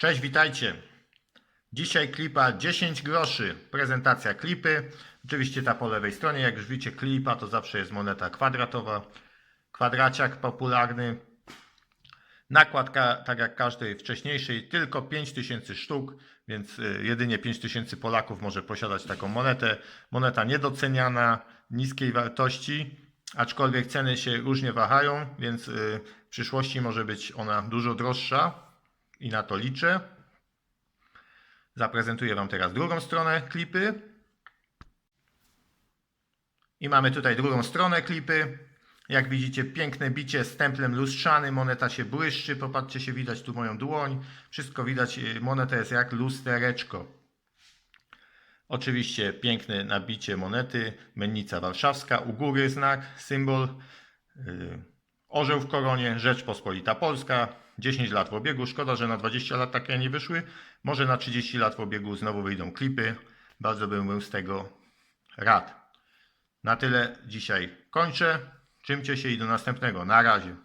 Cześć, witajcie. Dzisiaj klipa 10 groszy. Prezentacja klipy. Oczywiście ta po lewej stronie. Jak już widzicie, klipa to zawsze jest moneta kwadratowa. Kwadraciak popularny. Nakładka, tak jak każdej wcześniejszej, tylko 5000 sztuk, więc y, jedynie 5000 Polaków może posiadać taką monetę. Moneta niedoceniana, niskiej wartości, aczkolwiek ceny się różnie wahają, więc y, w przyszłości może być ona dużo droższa i na to liczę. Zaprezentuję Wam teraz drugą stronę klipy. I mamy tutaj drugą stronę klipy. Jak widzicie, piękne bicie z templem lustrzanym, moneta się błyszczy, popatrzcie się, widać tu moją dłoń, wszystko widać, y, moneta jest jak lustereczko. Oczywiście piękne nabicie monety, mennica warszawska, u góry znak, symbol, yy, orzeł w koronie, Rzeczpospolita Polska, 10 lat w obiegu, szkoda, że na 20 lat takie nie wyszły, może na 30 lat w obiegu znowu wyjdą klipy, bardzo bym był z tego rad. Na tyle dzisiaj kończę. Czymcie się i do następnego. Na razie.